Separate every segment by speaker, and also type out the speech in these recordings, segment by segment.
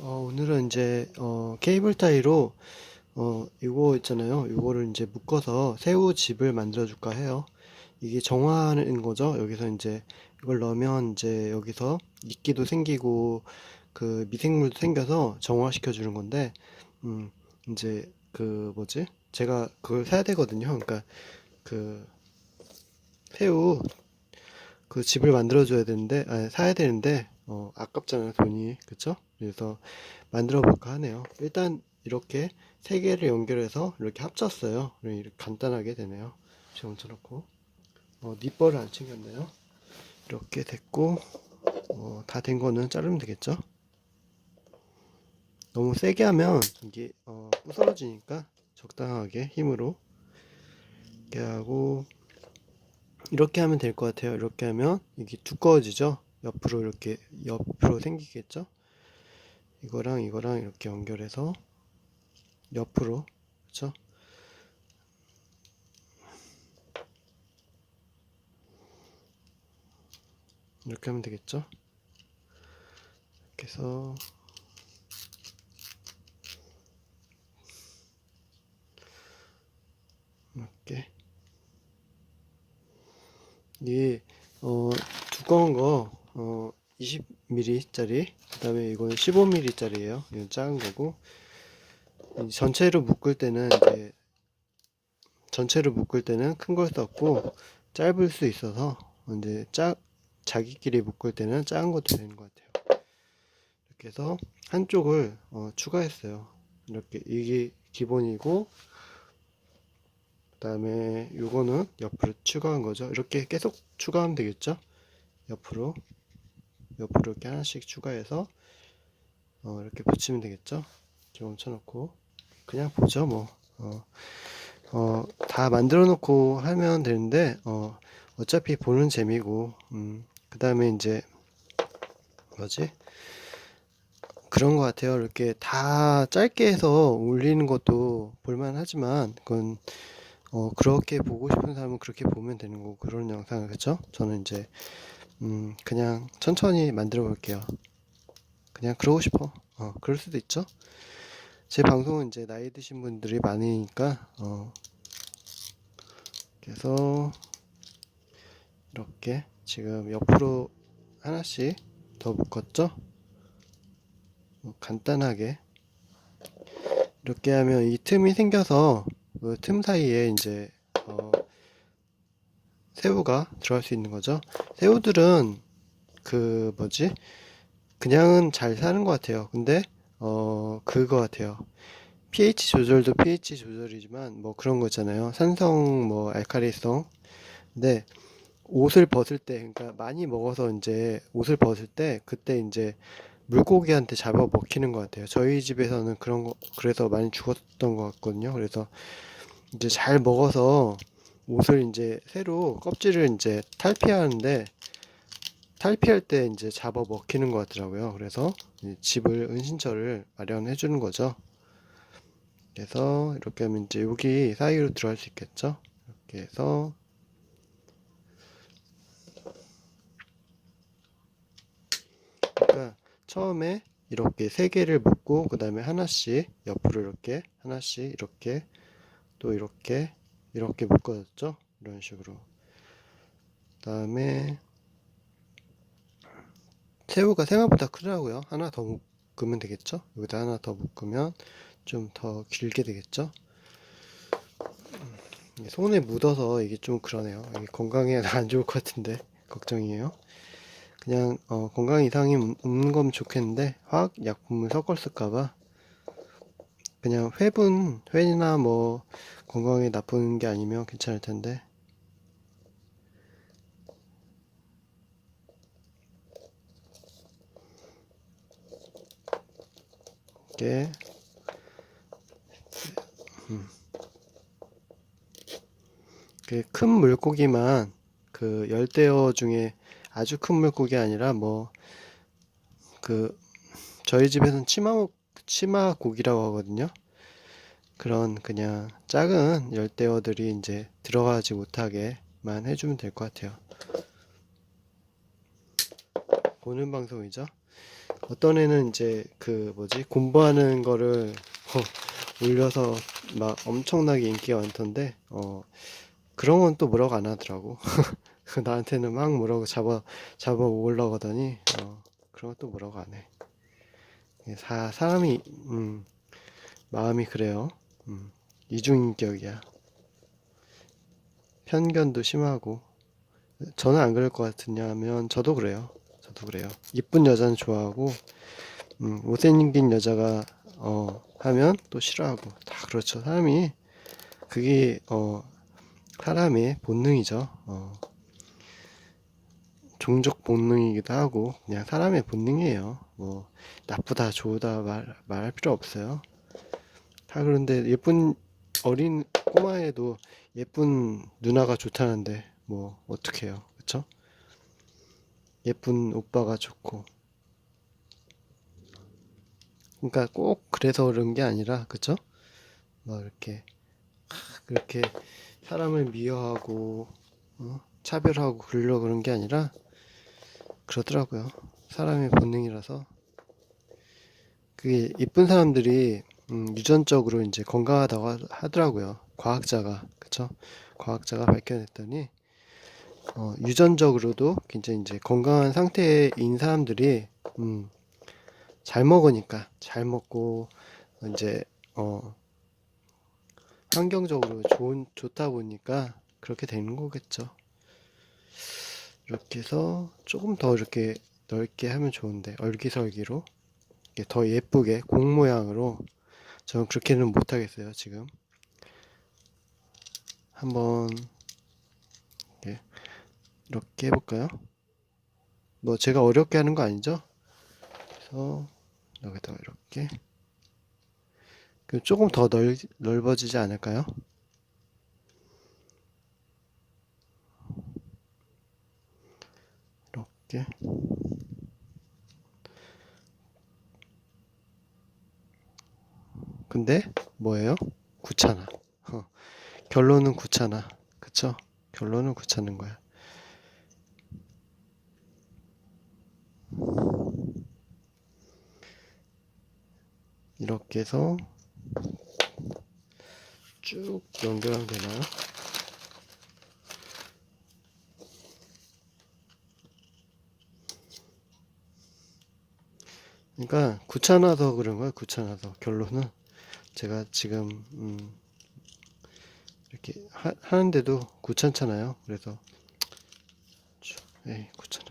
Speaker 1: 어, 오늘은 이제 어, 케이블 타이로 어, 이거 있잖아요. 이거를 이제 묶어서 새우 집을 만들어 줄까 해요. 이게 정화하는 거죠. 여기서 이제 이걸 넣으면 이제 여기서 이끼도 생기고 그 미생물도 생겨서 정화시켜 주는 건데 음, 이제 그 뭐지? 제가 그걸 사야 되거든요. 그러니까 그 새우 그 집을 만들어 줘야 되는데 아, 사야 되는데 어, 아깝잖아요 돈이 그쵸? 그래서 만들어 볼까 하네요 일단 이렇게 세 개를 연결해서 이렇게 합쳤어요 이렇게 간단하게 되네요 지금 얹혀놓고 어, 니뻘을 안 챙겼네요 이렇게 됐고 어, 다된 거는 자르면 되겠죠 너무 세게 하면 이게 어, 부서지니까 적당하게 힘으로 이렇게 하고 이렇게 하면 될 것 같아요. 이렇게 하면 이게 두꺼워지죠? 옆으로 이렇게 옆으로 생기겠죠? 이거랑 이거랑 이렇게 연결해서 옆으로 그렇죠? 이렇게 하면 되겠죠? 이렇게 해서 이렇게 이게 어 두꺼운 거 어 20mm짜리 그 다음에 이건 15mm짜리예요. 이건 작은 거고 이 전체로 묶을 때는 이제 전체로 묶을 때는 큰 걸 썼고 짧을 수 있어서 이제 작 자기끼리 묶을 때는 작은 것도 되는 것 같아요. 이렇게 해서 한쪽을 어, 추가했어요. 이렇게 이게 기본이고 그 다음에 요거는 옆으로 추가한 거죠. 이렇게 계속 추가하면 되겠죠? 옆으로 옆으로 이렇게 하나씩 추가해서 어, 이렇게 붙이면 되겠죠? 지금 멈춰놓고 그냥 보죠 뭐. 어, 어, 다 만들어 놓고 하면 되는데 어, 어차피 보는 재미고 음, 그 다음에 이제 뭐지? 그런 것 같아요. 이렇게 다 짧게 해서 올리는 것도 볼만하지만 그건 어, 그렇게 보고 싶은 사람은 그렇게 보면 되는 거고, 그런 영상을, 그쵸? 저는 이제, 음, 그냥 천천히 만들어 볼게요. 그냥 그러고 싶어. 어, 그럴 수도 있죠? 제 방송은 이제 나이 드신 분들이 많으니까, 어, 그래서, 이렇게 지금 옆으로 하나씩 더 묶었죠? 어, 간단하게. 이렇게 하면 이 틈이 생겨서 그 틈 사이에 이제 어, 새우가 들어갈 수 있는 거죠. 새우들은 그 뭐지? 그냥은 잘 사는 것 같아요. 근데 어 그거 같아요. pH 조절도 pH 조절이지만 뭐 그런 거 있잖아요. 산성 뭐 알칼리성. 근데 옷을 벗을 때 그러니까 많이 먹어서 이제 옷을 벗을 때 그때 이제 물고기한테 잡아 먹히는 것 같아요. 저희 집에서는 그런 거 그래서 많이 죽었던 것 같거든요. 그래서 이제 잘 먹어서 옷을 이제 새로 껍질을 이제 탈피하는데 탈피할 때 이제 잡아 먹히는 것 같더라고요. 그래서 이 집을 은신처를 마련해 주는 거죠. 그래서 이렇게 하면 이제 여기 사이로 들어갈 수 있겠죠. 이렇게 해서 그러니까 처음에 이렇게 세 개를 묶고 그 다음에 하나씩 옆으로 이렇게 하나씩 이렇게 또 이렇게 이렇게 묶어졌죠? 이런 식으로. 그 다음에 새우가 생각보다 크더라고요. 하나 더 묶으면 되겠죠? 여기다 하나 더 묶으면 좀 더 길게 되겠죠? 이게 손에 묻어서 이게 좀 그러네요. 건강에 안 좋을 것 같은데 걱정이에요. 그냥 어, 건강 이상이 없는 거면 좋겠는데 화학 약품을 섞었을까봐 그냥 회분 회나 뭐 건강에 나쁜 게 아니면 괜찮을 텐데 음. 그큰 물고기만 그 열대어 중에 아주 큰 물고기 아니라 뭐 그 저희 집에서는 치마 치마 고기라고 하거든요. 그런 그냥 작은 열대어들이 이제 들어가지 못하게만 해주면 될 것 같아요. 보는 방송이죠. 어떤 애는 이제 그 뭐지 공부하는 거를 어, 올려서 막 엄청나게 인기가 많던데 어 그런 건 또 뭐라고 안 하더라고 나한테는 막 뭐라고 잡아 잡아 하더니 어 그런 것도 뭐라고 안 해. 사 사람이 음 마음이 그래요. 음 이중인격이야. 편견도 심하고 저는 안 그럴 것 같으냐면 저도 그래요. 저도 그래요. 이쁜 여자는 좋아하고 음, 못생긴 여자가 어 하면 또 싫어하고 다 그렇죠. 사람이 그게 어 사람의 본능이죠. 어 종족 본능이기도 하고 그냥 사람의 본능이에요. 뭐 나쁘다 좋다 말 말할 필요 없어요. 다 그런데 예쁜 어린 꼬마애도 예쁜 누나가 좋다는데 뭐 어떡해요. 그쵸? 예쁜 오빠가 좋고 그러니까 꼭 그래서 그런 게 아니라 그쵸? 뭐 이렇게 하, 그렇게 사람을 미워하고 어? 차별하고 그러려고 그런 게 아니라 그러더라고요. 사람의 본능이라서 그게 이쁜 사람들이 음, 유전적으로 이제 건강하다고 하- 하더라고요. 과학자가 그쵸? 과학자가 밝혀냈더니 어, 유전적으로도 굉장히 이제 건강한 상태인 사람들이 음, 잘 먹으니까 잘 먹고 이제 어, 환경적으로 좋은 좋다 보니까 그렇게 되는 거겠죠. 이렇게 해서 조금 더 이렇게 넓게 하면 좋은데 얼기설기로 더 예쁘게 공 모양으로 저는 그렇게는 못 하겠어요 지금 한번 이렇게 해볼까요? 뭐 제가 어렵게 하는 거 아니죠? 그래서 여기다가 이렇게 그럼 조금 더 넓, 넓어지지 않을까요? 이렇게 근데 뭐예요? 귀찮아. 어, 결론은 귀찮아. 그쵸? 결론은 귀찮은 거야. 이렇게 해서 쭉 연결하면 되나요? 그러니까 귀찮아서 그런 거야. 귀찮아서 결론은 제가 지금 음, 이렇게 하, 하는데도 귀찮잖아요. 그래서 에이 귀찮아.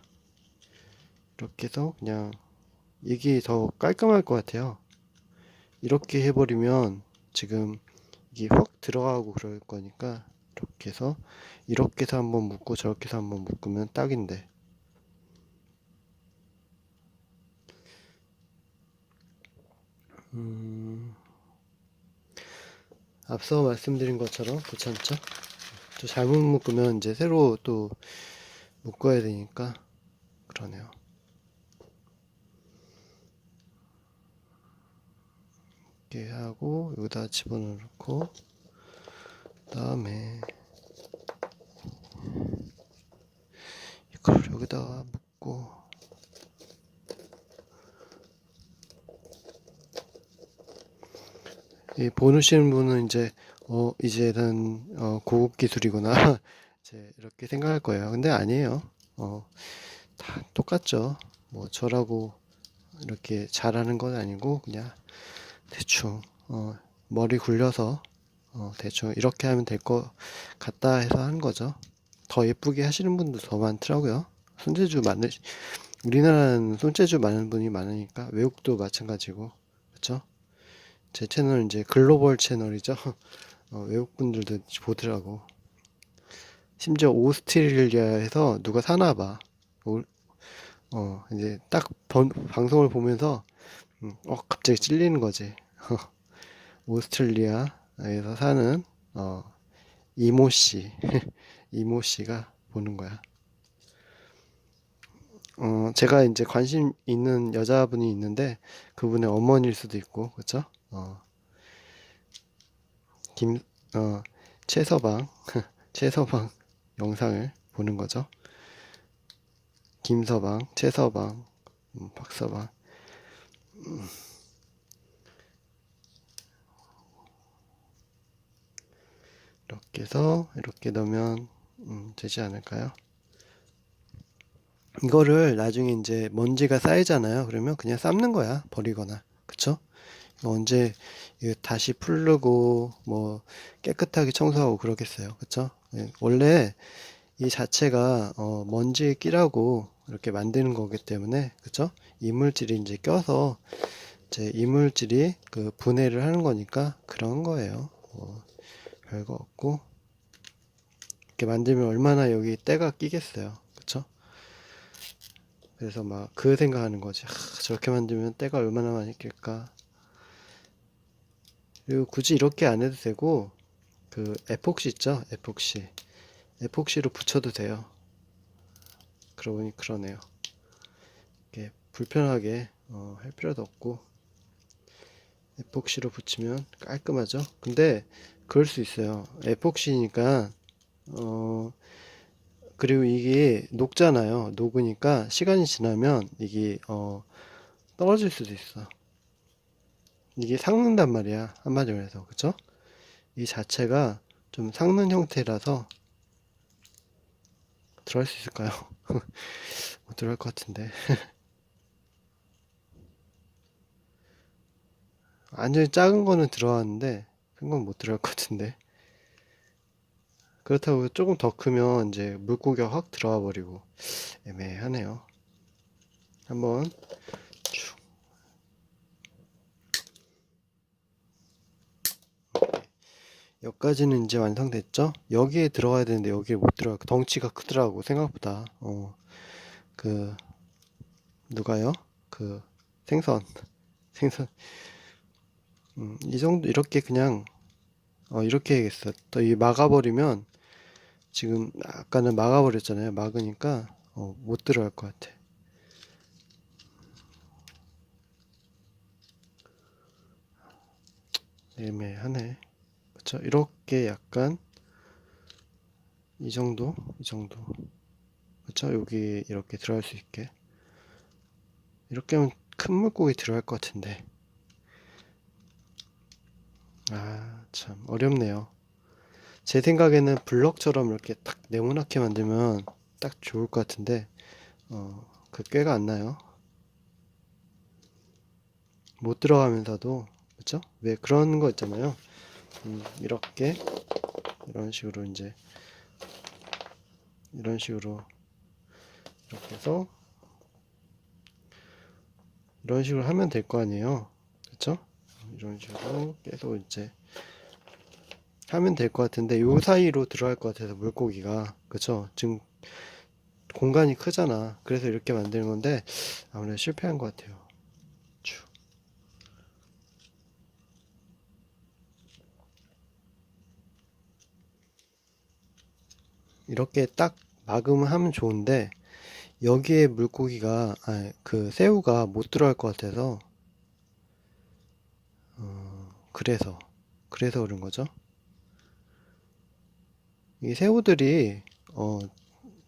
Speaker 1: 이렇게 해서 그냥 이게 더 깔끔할 것 같아요. 이렇게 해버리면 지금 이게 확 들어가고 그럴 거니까 이렇게 해서 이렇게 해서 한번 묶고 저렇게 해서 한번 묶으면 딱인데 음, 앞서 말씀드린 것처럼 귀찮죠? 또 잘못 묶으면 이제 새로 또 묶어야 되니까 그러네요. 이렇게 하고 여기다 집어넣고 그다음에 이걸 여기다가 묶고 이 보시는 분은 이제 어 이제는 어 고급 기술이구나 이제 이렇게 생각할 거예요. 근데 아니에요. 어 다 똑같죠. 뭐 저라고 이렇게 잘하는 건 아니고 그냥 대충 어 머리 굴려서 어 대충 이렇게 하면 될 것 같다 해서 하는 거죠. 더 예쁘게 하시는 분도 더 많더라고요. 손재주 많으 우리나라는 손재주 많은 분이 많으니까 외국도 마찬가지고 그렇죠? 제 채널은 이제 글로벌 채널이죠. 어, 외국 분들도 보더라고. 심지어 오스트레일리아에서 누가 사나 봐. 올- 어, 이제 딱 번- 방송을 보면서 음, 어, 갑자기 찔리는 거지. 오스트레일리아에서 사는 어, 이모 씨, 이모 씨가 보는 거야. 어, 제가 이제 관심 있는 여자분이 있는데 그분의 어머니일 수도 있고, 그렇죠? 어, 김, 어, 최서방, 최서방 영상을 보는 거죠. 김서방, 최서방, 음, 박서방. 이렇게 해서 이렇게 넣으면 음, 되지 않을까요? 이거를 나중에 이제 먼지가 쌓이잖아요. 그러면 그냥 삶는 거야. 버리거나. 그쵸? 이거 언제 다시 풀르고 뭐 깨끗하게 청소하고 그러겠어요. 그쵸? 예, 원래 이 자체가 어, 먼지에 끼라고 이렇게 만드는 거기 때문에 그쵸? 이물질이 이제 껴서 이제 이물질이 그 분해를 하는 거니까 그런 거예요. 뭐 별거 없고 이렇게 만들면 얼마나 여기 때가 끼겠어요. 그쵸? 그래서 막 그 생각하는 거지. 아, 저렇게 만들면 때가 얼마나 많이 낄까. 그리고 굳이 이렇게 안 해도 되고 그 에폭시 있죠? 에폭시. 에폭시로 붙여도 돼요. 그러고 보니 그러네요. 이렇게 불편하게 어, 할 필요도 없고 에폭시로 붙이면 깔끔하죠? 근데 그럴 수 있어요. 에폭시니까 어 그리고 이게 녹잖아요. 녹으니까 시간이 지나면 이게 어 떨어질 수도 있어. 이게 삭는단 말이야. 한마디로 해서. 그쵸? 이 자체가 좀 삭는 형태라서 들어갈 수 있을까요? 못 들어갈 것 같은데. 완전히 작은 거는 들어왔는데 큰 건 못 들어갈 것 같은데. 그렇다고 조금 더 크면 이제 물고기가 확 들어와 버리고 애매하네요. 한번 여기까지는 이제 완성됐죠? 여기에 들어가야 되는데 여기에 못 들어가. 덩치가 크더라고 생각보다. 어, 그 누가요? 그 생선, 생선. 음, 이 정도 이렇게 그냥 어, 이렇게 해야겠어. 또 이 막아버리면 지금 아까는 막아버렸잖아요. 막으니까 어, 못 들어갈 것 같아. 애매하네. 그쵸? 이렇게 약간 이 정도, 이 정도. 그쵸? 여기 이렇게 들어갈 수 있게. 이렇게 하면 큰 물고기 들어갈 것 같은데. 아, 참 어렵네요. 제 생각에는 블럭처럼 이렇게 딱 네모나게 만들면 딱 좋을 것 같은데, 어, 그 꾀가 안 나요. 못 들어가면서도, 그쵸? 왜 그런 거 있잖아요. 음, 이렇게, 이런 식으로 이제, 이런 식으로, 이렇게 해서, 이런 식으로 하면 될 거 아니에요. 그쵸? 이런 식으로 계속 이제, 하면 될 것 같은데 요 사이로 들어갈 것 같아서 물고기가 그쵸 지금 공간이 크잖아 그래서 이렇게 만드는 건데 아무래도 실패한 것 같아요 이렇게 딱 막으면 하면 좋은데 여기에 물고기가 아니 그 새우가 못 들어갈 것 같아서 어, 그래서 그래서 그런 거죠. 이 새우들이 어,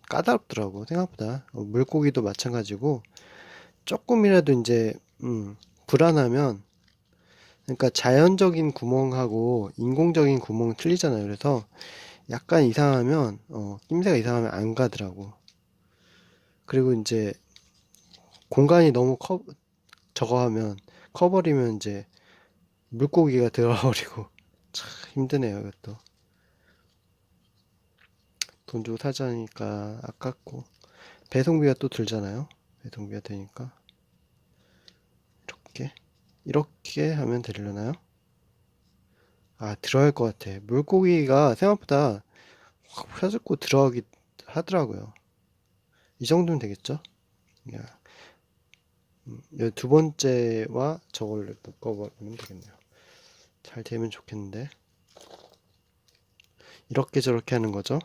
Speaker 1: 까다롭더라고 생각보다. 어, 물고기도 마찬가지고 조금이라도 이제 음, 불안하면 그러니까 자연적인 구멍하고 인공적인 구멍은 틀리잖아요. 그래서 약간 이상하면 어, 낌새가 이상하면 안 가더라고. 그리고 이제 공간이 너무 커 저거 하면 커버리면 이제 물고기가 들어가 버리고 참 힘드네요 이것도. 돈 주고 사자니까 아깝고. 배송비가 또 들잖아요. 배송비가 되니까. 이렇게. 이렇게 하면 되려나요? 아 들어갈 것 같아. 물고기가 생각보다 확 펴죽고 들어가기 하더라고요. 이 정도면 되겠죠? 야, 음, 두 번째와 저걸 묶어버리면 되겠네요. 잘 되면 좋겠는데 이렇게 저렇게 하는 거죠.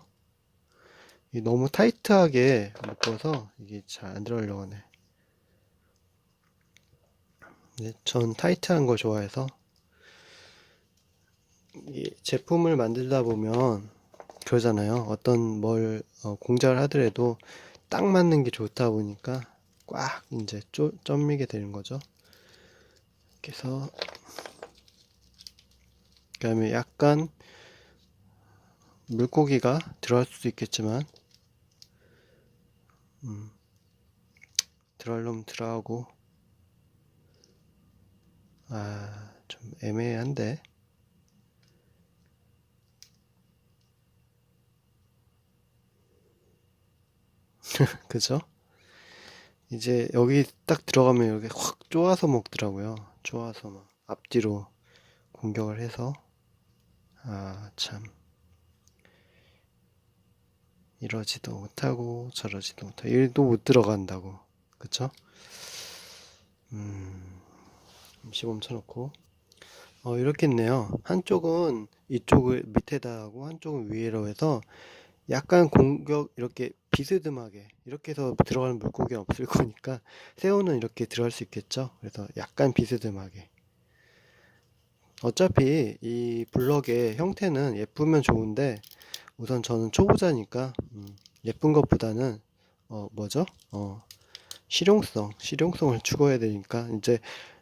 Speaker 1: 이 너무 타이트하게 묶어서 이게 잘 안 들어가려고 하네. 네, 전 타이트한 걸 좋아해서 이 제품을 만들다 보면 그러잖아요. 어떤 뭘 어, 공작을 하더라도 딱 맞는 게 좋다 보니까 꽉 이제 쪼, 점미게 되는 거죠. 해서 그다음에 약간 물고기가 들어갈 수도 있겠지만 음, 들어가려면 들어가고 아 좀 애매한데 그죠? 이제 여기 딱 들어가면 여기 확 쪼아서 먹더라고요. 쪼아서 막 앞뒤로 공격을 해서 아 참 이러지도 못하고 저러지도 못하고 일도 못 들어간다고 그쵸? 음 잠시 멈춰놓고 어 이렇게 있네요. 한쪽은 이쪽을 밑에다 하고 한쪽은 위로 해서 약간 공격 이렇게 비스듬하게 이렇게 해서 들어가는 물고기가 없을 거니까 새우는 이렇게 들어갈 수 있겠죠. 그래서 약간 비스듬하게 어차피 이 블럭의 형태는 예쁘면 좋은데 우선 저는 초보자니까 음, 예쁜 것보다는 어 뭐죠? 어 실용성 실용성을 추구해야 되니까 이제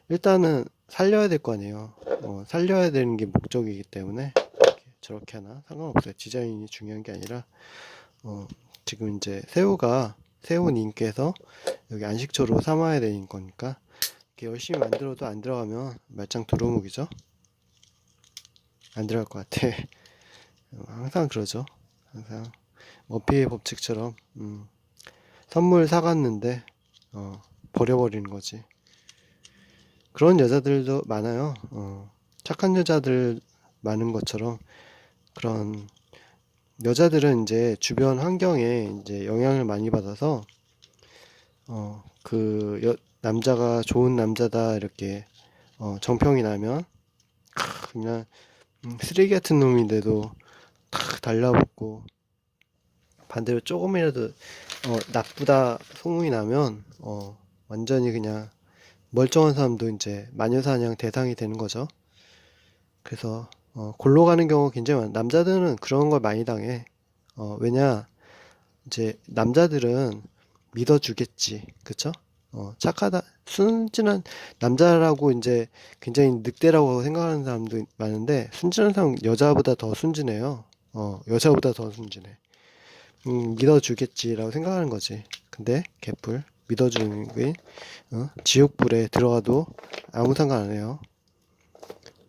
Speaker 1: 일단은 살려야 될 거 아니에요. 어, 살려야 되는 게 목적이기 때문에 저렇게 하나 상관없어요. 디자인이 중요한 게 아니라 어, 지금 이제 새우가 새우님께서 여기 안식처로 삼아야 되는 거니까 이렇게 열심히 만들어도 안 들어가면 말짱 도루묵이죠. 안 들어갈 것 같아. 어, 항상 그러죠. 항상 머피의 법칙처럼 음, 선물 사갔는데 어, 버려버리는 거지. 그런 여자들도 많아요. 어, 착한 여자들 많은 것처럼 그런 여자들은 이제 주변 환경에 이제 영향을 많이 받아서 어, 그 여, 남자가 좋은 남자다 이렇게 어, 정평이 나면 크, 그냥 음, 쓰레기 같은 놈인데도 탁 달라붙고 반대로 조금이라도 어, 나쁘다 소문이 나면 어, 완전히 그냥 멀쩡한 사람도 이제 마녀사냥 대상이 되는 거죠. 그래서 어, 골로 가는 경우가 굉장히 많아. 남자들은 그런 걸 많이 당해. 어, 왜냐 이제 남자들은 믿어주겠지, 그쵸? 어, 착하다, 순진한 남자라고 이제 굉장히 늑대라고 생각하는 사람도 많은데 순진한 사람 여자보다 더 순진해요. 어, 여자보다 더 순진해. 음, 믿어주겠지라고 생각하는 거지. 근데 개뿔 믿어주는 게 어? 지옥불에 들어가도 아무 상관 안 해요.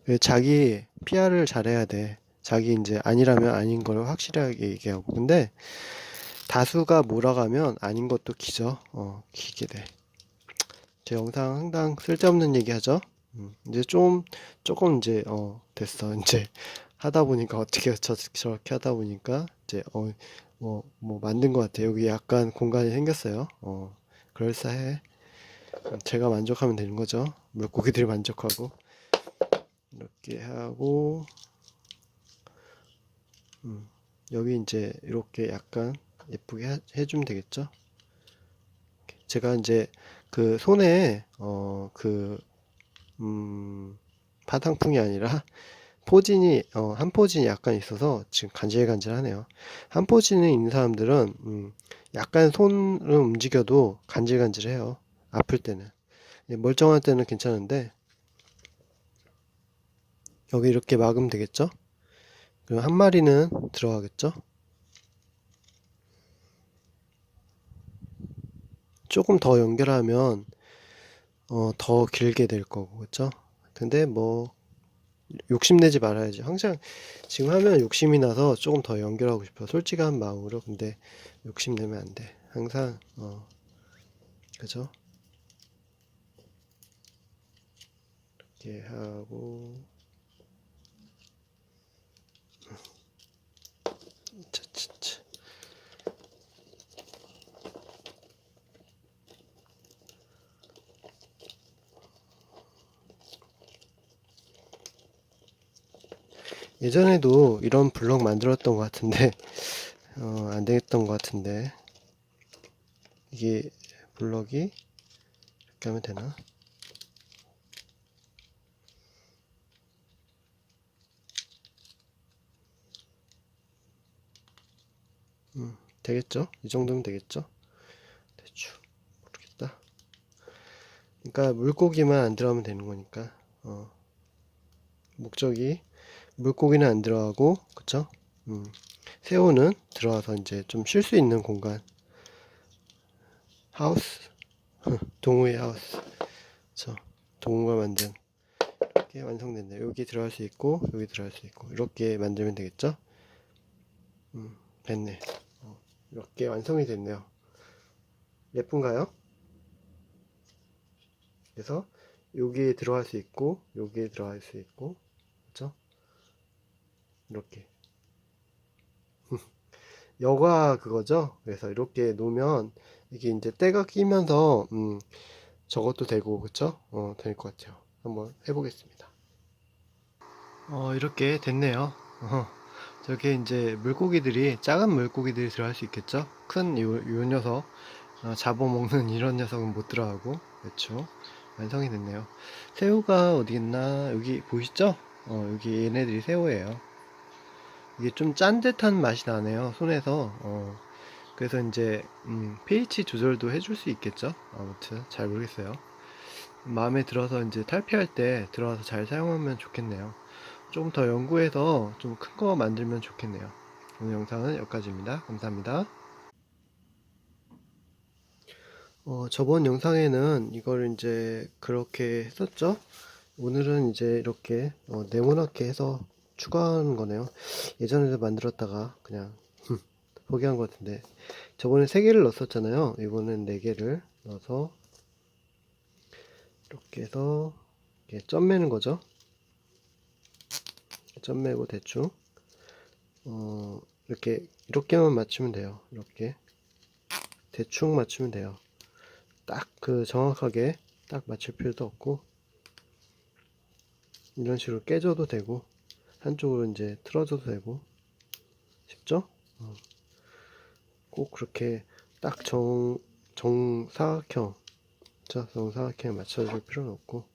Speaker 1: 왜 자기 PR을 잘해야 돼. 자기 이제 아니라면 아닌 걸 확실하게 얘기하고. 근데 다수가 몰아가면 아닌 것도 기죠. 어, 기게 돼. 제 영상 항상 쓸데없는 얘기 하죠. 음, 이제 좀, 조금 이제, 어, 됐어. 이제 하다 보니까 어떻게 저, 저렇게 하다 보니까 이제, 어, 뭐, 뭐 만든 것 같아. 여기 약간 공간이 생겼어요. 어, 그럴싸해. 음, 제가 만족하면 되는 거죠. 물고기들이 만족하고. 이렇게 하고, 음, 여기 이제 이렇게 약간 예쁘게 해, 해주면 되겠죠. 제가 이제 그 손에 어그 음, 바탕풍이 아니라 포진이 어, 한 포진이 약간 있어서 지금 간질간질하네요. 한 포진이 있는 사람들은 음, 약간 손을 움직여도 간질간질해요. 아플 때는 예, 멀쩡할 때는 괜찮은데 여기 이렇게 막으면 되겠죠? 그럼 한 마리는 들어가겠죠? 조금 더 연결하면 어, 더 길게 될 거고 그쵸? 근데 뭐 욕심내지 말아야지 항상 지금 하면 욕심이 나서 조금 더 연결하고 싶어 솔직한 마음으로 근데 욕심내면 안 돼 항상 어 그죠? 이렇게 하고 차차차 예전에도 이런 블럭 만들었던 것 같은데 어, 안 되겠던 것 같은데 이게 블럭이 이렇게 하면 되나? 되겠죠? 이 정도면 되겠죠? 대충 모르겠다. 그러니까 물고기만 안 들어가면 되는 거니까 어, 목적이 물고기는 안 들어가고 그쵸? 음, 새우는 들어와서 이제 좀 쉴 수 있는 공간 하우스 동우의 하우스 저 동우가 만든 이렇게 완성됐네요 여기 들어갈 수 있고 여기 들어갈 수 있고 이렇게 만들면 되겠죠? 음, 됐네 어, 이렇게 완성이 됐네요 예쁜가요? 그래서 여기에 들어갈 수 있고 여기에 들어갈 수 있고 그렇죠? 이렇게 여가 그거죠. 그래서 이렇게 놓으면 이게 이제 때가 끼면서 음, 저것도 되고 그쵸? 어, 될 것 같아요. 한번 해보겠습니다. 어, 이렇게 됐네요. 어, 저게 이제 물고기들이 작은 물고기들이 들어갈 수 있겠죠? 큰 요, 요 녀석 어, 잡아먹는 이런 녀석은 못 들어가고 그렇죠? 완성이 됐네요. 새우가 어디 있나? 여기 보이시죠? 어, 여기 얘네들이 새우예요. 이게 좀 짠 듯한 맛이 나네요. 손에서. 어, 그래서 이제 음, pH 조절도 해줄 수 있겠죠? 아무튼 잘 모르겠어요. 마음에 들어서 이제 탈피할 때 들어와서 잘 사용하면 좋겠네요. 좀 더 연구해서 좀 큰 거 만들면 좋겠네요. 오늘 영상은 여기까지입니다. 감사합니다. 어, 저번 영상에는 이걸 이제 그렇게 했었죠? 오늘은 이제 이렇게 어, 네모나게 해서 추가하는 거네요. 예전에도 만들었다가 그냥 포기한 것 같은데 저번에 3개를 넣었잖아요. 이거는 4개를 넣어서 이렇게 해서 이렇게 점 매는 거죠. 점 매고 대충 어, 이렇게 이렇게만 맞추면 돼요. 이렇게 대충 맞추면 돼요. 딱 그 정확하게 딱 맞출 필요도 없고 이런 식으로 깨져도 되고 한쪽으로 이제 틀어져도 되고 쉽죠? 어. 꼭 그렇게 딱 정, 정사각형 자, 정사각형에 맞춰줄 필요는 없고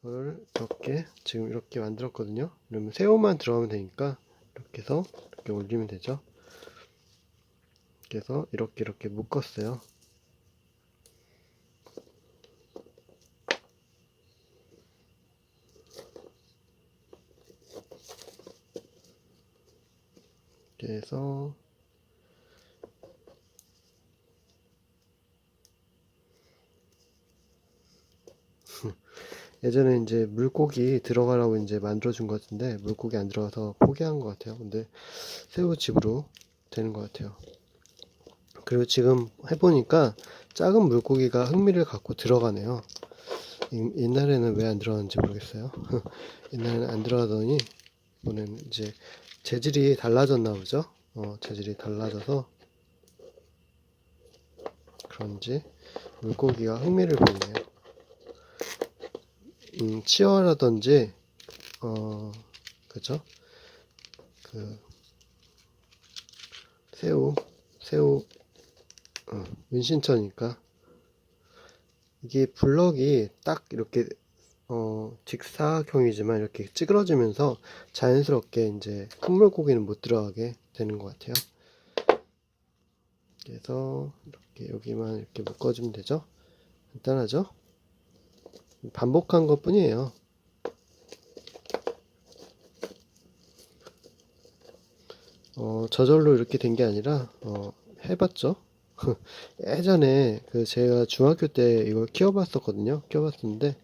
Speaker 1: 이걸 이렇게 지금 이렇게 만들었거든요. 그러면 새우만 들어가면 되니까 이렇게 해서 이렇게 올리면 되죠. 그래서 이렇게 이렇게 묶었어요. 그래서 예전에 이제 물고기 들어가라고 이제 만들어준 것 같은데 물고기 안 들어가서 포기한 것 같아요. 근데 새우집으로 되는 것 같아요. 그리고 지금 해보니까 작은 물고기가 흥미를 갖고 들어가네요. 이- 옛날에는 왜 안 들어갔는지 모르겠어요. 옛날에는 안 들어가더니 이번에는 이제 재질이 달라졌나 보죠. 어, 재질이 달라져서 그런지 물고기가 흥미를 보이네요. 음, 치어라든지 어, 그죠? 그 새우, 새우 어, 문신처니까 이게 블럭이 딱 이렇게 어, 직사각형이지만 이렇게 찌그러지면서 자연스럽게 이제 큰 물고기는 못 들어가게 되는 것 같아요. 그래서 이렇게 여기만 이렇게 묶어주면 되죠. 간단하죠? 반복한 것 뿐이에요. 어, 저절로 이렇게 된 게 아니라, 어, 해봤죠. 예전에 그 제가 중학교 때 이걸 키워봤었거든요. 키워봤었는데,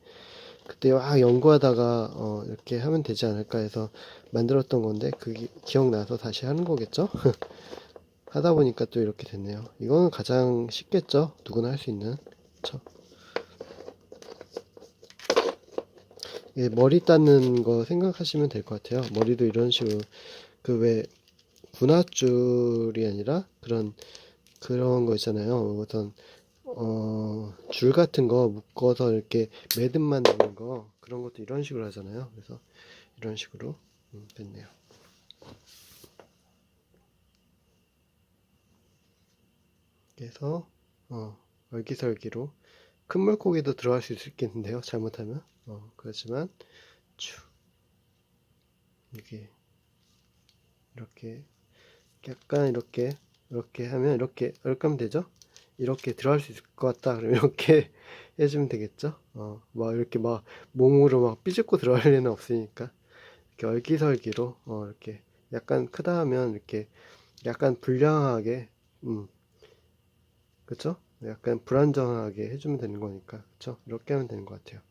Speaker 1: 그때 막 연구하다가 어, 이렇게 하면 되지 않을까 해서 만들었던 건데 그게 기억나서 다시 하는 거겠죠? 하다 보니까 또 이렇게 됐네요. 이거는 가장 쉽겠죠? 누구나 할 수 있는. 그쵸? 예, 머리 닦는 거 생각하시면 될 것 같아요. 머리도 이런 식으로 그 왜 분화줄이 아니라 그런 그런 거 있잖아요. 어떤 어, 줄 같은 거 묶어서 이렇게 매듭 만드는 거 그런 것도 이런 식으로 하잖아요. 그래서 이런 식으로 음, 됐네요. 그래서 어, 얼기설기로 큰 물고기도 들어갈 수 있겠는데요. 잘못하면 어, 그렇지만 쭉 이게 이렇게 약간 이렇게 이렇게 하면 이렇게 이렇게 하면 되죠. 이렇게 들어갈 수 있을 것 같다. 그러면 이렇게 해주면 되겠죠? 어, 막 이렇게 막 몸으로 막 삐죽고 들어갈 일은 없으니까 이렇게 얼기설기로 어, 이렇게 약간 크다 하면 이렇게 약간 불량하게 음, 그쵸? 약간 불안정하게 해주면 되는 거니까 그쵸? 이렇게 하면 되는 것 같아요.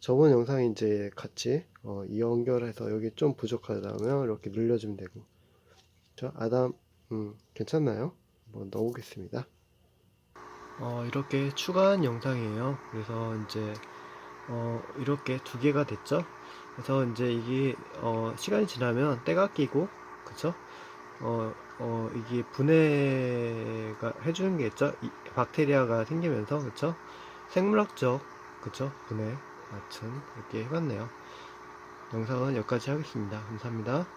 Speaker 1: 저번 영상에 이제 같이 어, 연결해서 여기 좀 부족하다면 이렇게 늘려주면 되고 저 아담 음, 괜찮나요? 한번 넣어보겠습니다. 어, 이렇게 추가한 영상이에요. 그래서 이제 어, 이렇게 두 개가 됐죠. 그래서 이제 이게 어, 시간이 지나면 때가 끼고 그쵸? 어, 어, 이게 분해가 해주는 게 있죠. 이, 박테리아가 생기면서 그쵸? 생물학적 그쵸? 분해 아튼 이렇게 해봤네요. 영상은 여기까지 하겠습니다. 감사합니다.